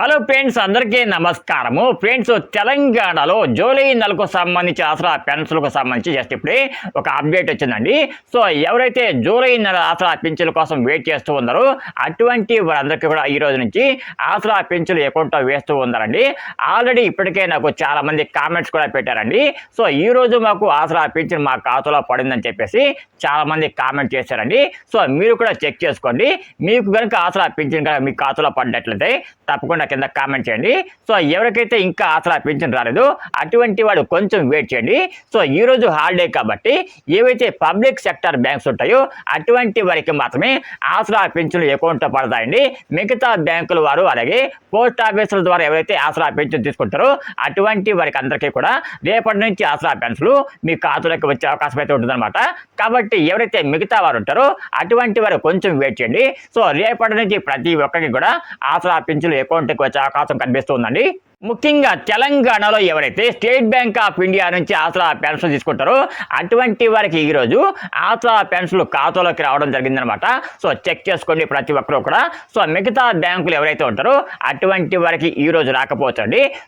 Hello friends అందరికీ నమస్కారము. Friends తెలంగాణలో జూలై నెలకు సంబంధించి ఆసరా పెన్షన్లకు సంబంధించి జస్ట్ ఇప్పుడే ఒక అప్డేట్ వచ్చిందండి. సో ఎవరైతే జూలై నెల ఆసరా పెన్షన్ల కోసం వెయిట్ చేస్తూ ఉన్నారో అటువంటి వారందరికీ కూడా ఈ రోజు నుంచి ఆసరా పెన్షన్లు అకౌంట్లో వేస్తూ ఉన్నారండి. ఆల్రెడీ ఇప్పటికే నాకు చాలా మంది కామెంట్స్ కూడా పెట్టారండి. సో ఈ రోజు మాకు ఆసరా పెన్షన్ మా ఖాతాలో పడిందని చెప్పేసి చాలా మంది కామెంట్ చేశారండి. సో మీరు కూడా చెక్ చేసుకోండి. మీకు కనుక ఆసరా పెన్షన్ కనుక మీ ఖాతాలో పడినట్లయితే తప్పకుండా కింద కామెంట్ చేయండి. సో ఎవరికైతే ఇంకా ఆసరా పెన్షన్ రాలేదు అటువంటి వాడు కొంచెం వెయిట్ చేయండి. సో ఈ రోజు హాలిడే కాబట్టి ఏవైతే పబ్లిక్ సెక్టర్ బ్యాంక్స్ ఉంటాయో అటువంటి వారికి మాత్రమే ఆసరా పెన్షన్లు అకౌంట్లో పడతాయండి. మిగతా బ్యాంకుల వారు అలాగే పోస్ట్ ఆఫీసుల ద్వారా ఎవరైతే ఆసరా పెన్షన్ తీసుకుంటారో అటువంటి వారికి అందరికీ కూడా రేపటి నుంచి ఆసరా పెన్షన్లు మీ ఖాతాలోకి వచ్చే అవకాశం అయితే ఉంటుందన్నమాట. కాబట్టి ఎవరైతే మిగతా వారు ఉంటారో అటువంటి వారు కొంచెం వెయిట్ చేయండి. సో రేపటి నుంచి ప్రతి ఒక్కరికి కూడా ఆసరా పెన్షన్లు అకౌంట్కి వచ్చే అవకాశం కనిపిస్తుందండి. ముఖ్యంగా తెలంగాణలో ఎవరైతే స్టేట్ బ్యాంక్ ఆఫ్ ఇండియా నుంచి ఆసరా పెన్షన్ తీసుకుంటారో అటువంటి వారికి ఈరోజు ఆసరా పెన్షన్లు ఖాతాలోకి రావడం జరిగిందనమాట. సో చెక్ చేసుకోండి ప్రతి ఒక్కరూ కూడా. సో మిగతా బ్యాంకులు ఎవరైతే ఉంటారో అటువంటి వారికి ఈ రోజు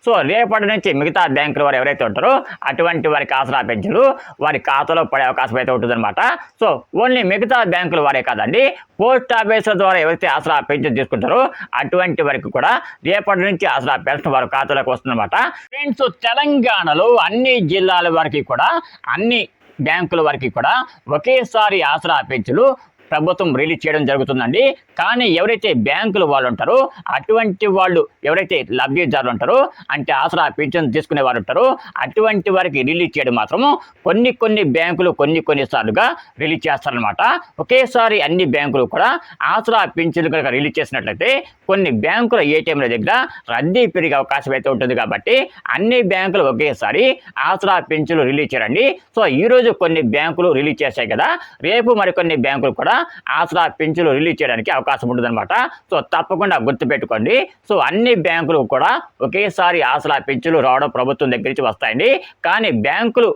సో రేపటి నుంచి మిగతా బ్యాంకుల వారు ఎవరైతే ఉంటారో అటువంటి వారికి ఆసరా పెన్షన్లు వారి ఖాతాలో పడే అవకాశం అయితే ఉంటుందన్నమాట సో ఓన్లీ మిగతా బ్యాంకుల వారే కాదండి పోస్ట్ ఆఫీసుల ద్వారా ఎవరైతే ఆసరా పెన్షన్ తీసుకుంటారో అటువంటి వారికి కూడా రేపటి నుంచి ఆసరా పెన్షన్ వారు ఖాతాలకు వస్తుందన్నమాట. ఫ్రెండ్స్ తెలంగాణలో అన్ని జిల్లాల వారికి కూడా అన్ని బ్యాంకుల వారికి కూడా ఒకేసారి ఆసరా పెంచులు ప్రభుత్వం రిలీజ్ చేయడం జరుగుతుందండి. కానీ ఎవరైతే బ్యాంకులు వాళ్ళు ఉంటారో అటువంటి వాళ్ళు ఎవరైతే లబ్ధిదారులు ఉంటారో అంటే ఆసరా పింఛన్ తీసుకునే వారు ఉంటారో అటువంటి వారికి రిలీజ్ చేయడం మాత్రము కొన్ని కొన్ని బ్యాంకులు కొన్ని కొన్ని సార్లుగా రిలీజ్ చేస్తారనమాట ఒకేసారి అన్ని బ్యాంకులు కూడా ఆసరా పెన్షన్ కనుక రిలీజ్ చేసినట్లయితే కొన్ని బ్యాంకుల ఏటీఎంల దగ్గర రద్దీ పెరిగే అవకాశం అయితే ఉంటుంది కాబట్టి అన్ని బ్యాంకులు ఒకేసారి ఆసరా పింఛన్లు రిలీజ్ చేయండి. సో ఈ రోజు కొన్ని బ్యాంకులు రిలీజ్ చేశాయి కదా రేపు మరికొన్ని బ్యాంకులు కూడా ఆసరా పెంచులు రిలీజ్ చేయడానికి అవకాశం ఉంటుందన్నమాట. సో తప్పకుండా గుర్తుపెట్టుకోండి. సో అన్ని బ్యాంకులు కూడా ఒకేసారి ఆసరా పెంచులు రావడం ప్రభుత్వం దగ్గర నుంచి వస్తాయండి. కానీ బ్యాంకులు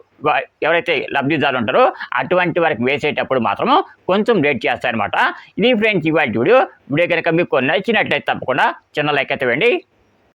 ఎవరైతే లబ్ధిదారులు ఉంటారో అటువంటి వారికి వేసేటప్పుడు మాత్రం కొంచెం లేట్ చేస్తాయన్నమాట. ఇది ఫ్రెండ్స్ ఇవాళ వీడియో. వీడియో కనుక మీకు నచ్చినట్లయితే తప్పకుండా చిన్న లైక్ అయితే వేయండి.